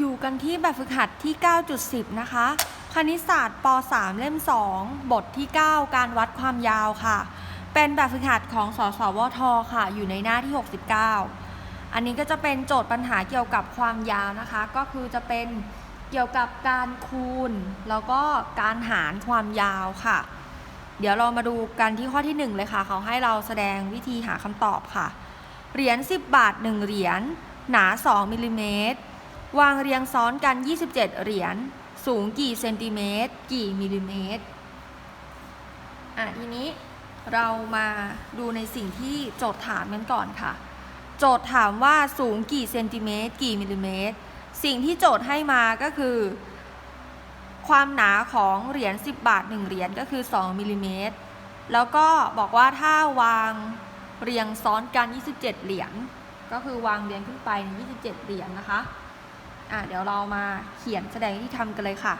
อยู่กันที่แบบฝึกหัดที่ 9.10 นะคะ คณิตศาสตร์ป .3 เล่ม 2 บทที่ 9 การวัดความยาวค่ะ เป็นแบบฝึกหัดของสสวท ค่ะ อยู่ในหน้าที่ 69 อันนี้ก็จะเป็นโจทย์ปัญหาเกี่ยวกับความยาวนะคะ ก็คือจะเป็นเกี่ยวกับการคูณ แล้วก็การหารความยาวค่ะ เดี๋ยวเรามาดูกันที่ข้อที่ 1 เลยค่ะ เขาให้เราแสดงวิธีหาคำตอบค่ะ เหรียญ 10 บาท 1 เหรียญ หนา 2มิลลิเมตร วางเรียงซ้อนกัน 27 เหรียญ สูงกี่เซนติเมตร กี่มิลลิเมตร อะทีนี้เรามาดูในสิ่งที่โจทย์ถามกันก่อนค่ะ โจทย์ถามว่าสูงกี่เซนติเมตร กี่มิลลิเมตร สิ่งที่โจทย์ให้มาก็คือ ความหนาของเหรียญ 10 บาท 1 เหรียญก็คือ 2 มิลลิเมตร แล้วก็บอกว่าถ้าวางเรียงซ้อนกัน 27 เหรียญ ก็คือวางเรียงขึ้นไปใน27 เหรียญนะคะ อะเดี๋ยวเรามาเขียนแสดงวิธีทำกันเลยค่ะ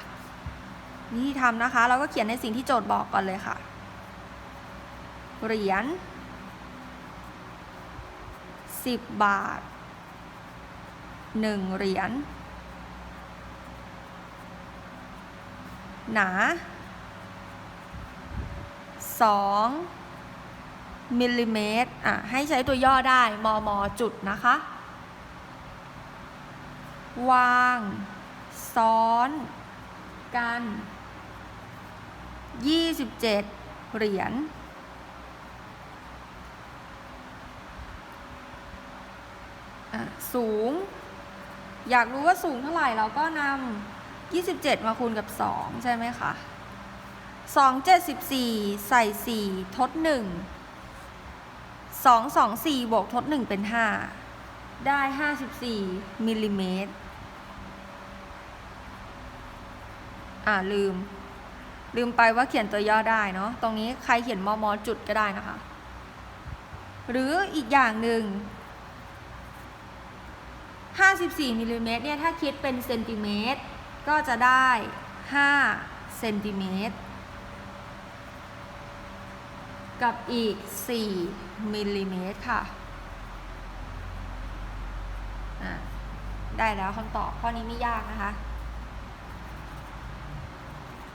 วิธีทำนะคะ เราก็เขียนในสิ่งที่โจทย์บอกก่อนเลยค่ะ เหรียญ10บาท1เหรียญหนา2มิลลิเมตรอะให้ใช้ตัวย่อได้ มม จุดนะคะ วาง ซ้อน กัน 27 เหรียญสูง อยากรู้ว่าสูงเท่าไหร่เราก็นำ27 มาคูณกับ 2 ใช่ไหมคะ2 74 ใส่ 4 ทด 1 2 2 4 บวกทด 1 เป็น 5 ได้ 54มิลลิเมตร อ่าลืม ลืมไปว่าเขียนตัวย่อได้เนาะตรงนี้ใครเขียนมอมอจุดก็ได้นะคะ หรืออีกอย่างหนึ่ง54มิลลิเมตรเนี่ยถ้าคิดเป็นเซนติเมตรก็จะได้5เซนติเมตรกับอีก 4มิลลิเมตรค่ะอะได้แล้วคำตอบข้อนี้ไม่ยากนะคะ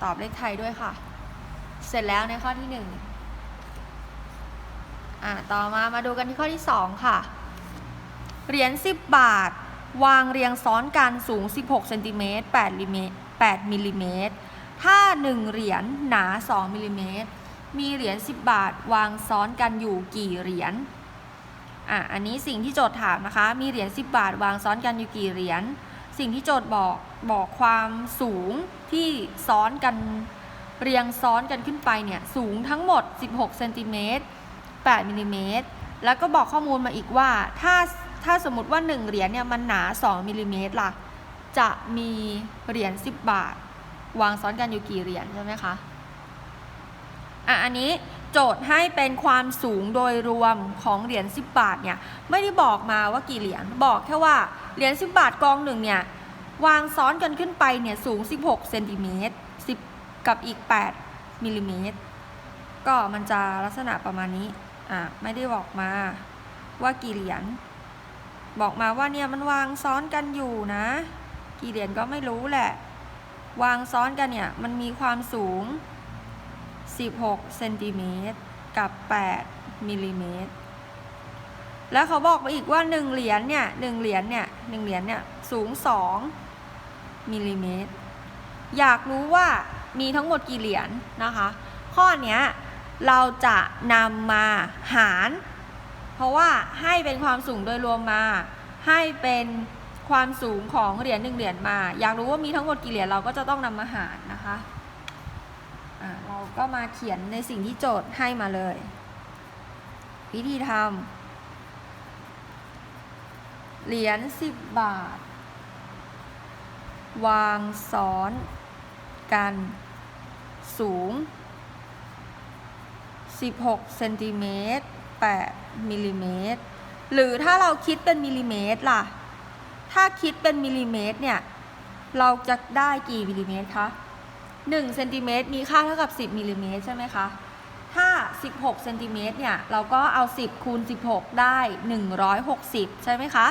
ตอบเลขไทยด้วยค่ะ เสร็จแล้วในข้อที่หนึ่งอะต่อมามาดูกันที่ข้อที่สองค่ะ เหรียญ10บาท วางเรียงซ้อนกันสูง 16เซนติเมตร8มิลิเมตร8มิลลิเมตรถ้า 1 เหรียญหนา 2มิลลิเมตรมีเหรียญ10 บาท วางซ้อนกันอยู่กี่เหรียญอะอันนี้สิ่งที่โจทย์ถามนะคะ มีเหรียญ10 บาท วางซ้อนกันอยู่กี่เหรียญ สิ่งที่โจทย์บอกบอกความสูงที่ซ้อนกันเรียงซ้อนกันขึ้นไปเนี่ยสูงทั้งหมด 16เซนติเมตร8มิลลิเมตรแล้วก็บอกข้อมูลมาอีกว่า ถ้าถ้าสมมติว่า 1 เหรียญเนี่ยมันหนา 2มิลลิเมตรล่ะ จะมีเหรียญ10 บาท วางซ้อนกันอยู่กี่เหรียญใช่ไหมคะอะอันนี้ โจทย์ให้เป็นความสูงโดยรวมของเหรียญ10 บาทเนี่ยไม่ได้บอกมาว่ากี่เหรียญบอกแค่ว่าเหรียญ10 บาทกองหนึ่งเนี่ยวางซ้อนกันขึ้นไปเนี่ยสูง 16เซนติเมตร10 กับอีก 8มิลลิเมตรก็มันจะลักษณะประมาณนี้อะไม่ได้บอกมาว่ากี่เหรียญบอกมาว่าเนี่ยมันวางซ้อนกันอยู่นะ กี่เหรียญก็ไม่รู้แหละ วางซ้อนกันเนี่ยมันมีความสูง 16เซนติเมตรกับ 8มิลลิเมตรแล้วเขาบอกมาอีกว่า 1 เหรียญเนี่ย1เหรียญเนี่ย1เหรียญเนี่ยสูง 2มิลลิเมตรอยากรู้ว่ามีทั้งหมดกี่เหรียญนะคะ ข้อเนี้ยเราจะนำมาหาร เพราะว่าให้เป็นความสูงโดยรวมมา ให้เป็นความสูงของเหรียญหนึ่งเหรียญมา อยากรู้ว่ามีทั้งหมดกี่เหรียญเราก็จะต้องนำมาหารนะคะ เราก็มาเขียนในสิ่งที่โจทย์ให้มาเลย วิธีทำเหรียญ10 บาท วางซ้อนกัน สูง 16เซนติเมตร8มิลลิเมตรหรือถ้าเราคิดเป็นมิลลิเมตรล่ะ ถ้าคิดเป็นมิลลิเมตรเนี่ย เราจะได้กี่มิลลิเมตรคะ 1เซนติเมตรมีค่าเท่ากับ 10มิลลิเมตรใช่ไหมคะ ถ้า 16เซนติเมตรเนี่ย เราก็เอา 10 คูณ 16 ได้ 160 ใช่ไหมคะ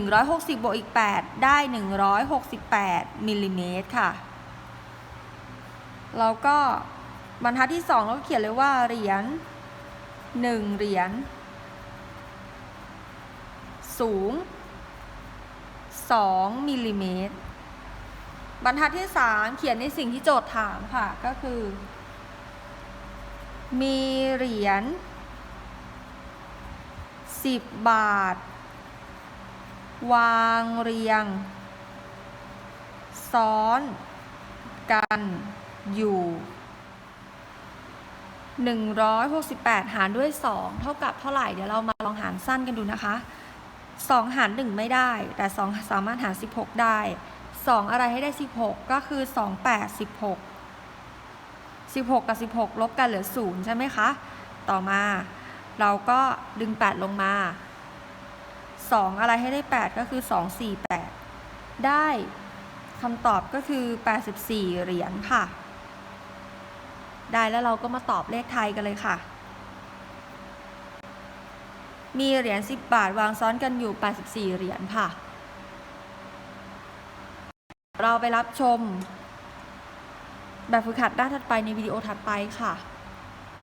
160บวกอีก 8 ได้ 168มิลลิเมตรค่ะ แล้วก็บรรทัดที่ 2 เราก็เขียนเลยว่าเหรียญ1เหรียญสูง 2มิลลิเมตร บรรทัดที่3เขียนในสิ่งที่โจทย์ถามค่ะ ก็คือ มีเหรียญ10บาท วางเรียง ซ้อนกันอยู่168 หารด้วย 2 เท่ากับเท่าไหร่ เดี๋ยวเรามาลองหารสั้นกันดูนะคะ 2 หาร 1 ไม่ได้ แต่ 2 สามารถหาร 16 ได้ 2 อะไรให้ได้ 16 ก็คือ 2 8 16 16 กับ 16 ลบกันเหลือ 0 ใช่ไหมคะ ต่อมาเราก็ดึง 8 ลงมา 2 อะไรให้ได้ 8 ก็คือ 2 4 8 ได้คำตอบก็คือ 84 เหรียญค่ะ ได้แล้วเราก็มาตอบเลขไทยกันเลยค่ะ มีเหรียญ 10 บาทวางซ้อนกันอยู่ 84 เหรียญค่ะ เราไปรับชม แบบฝึกหัดด้านถัดไปในวิดีโอถัดไปค่ะ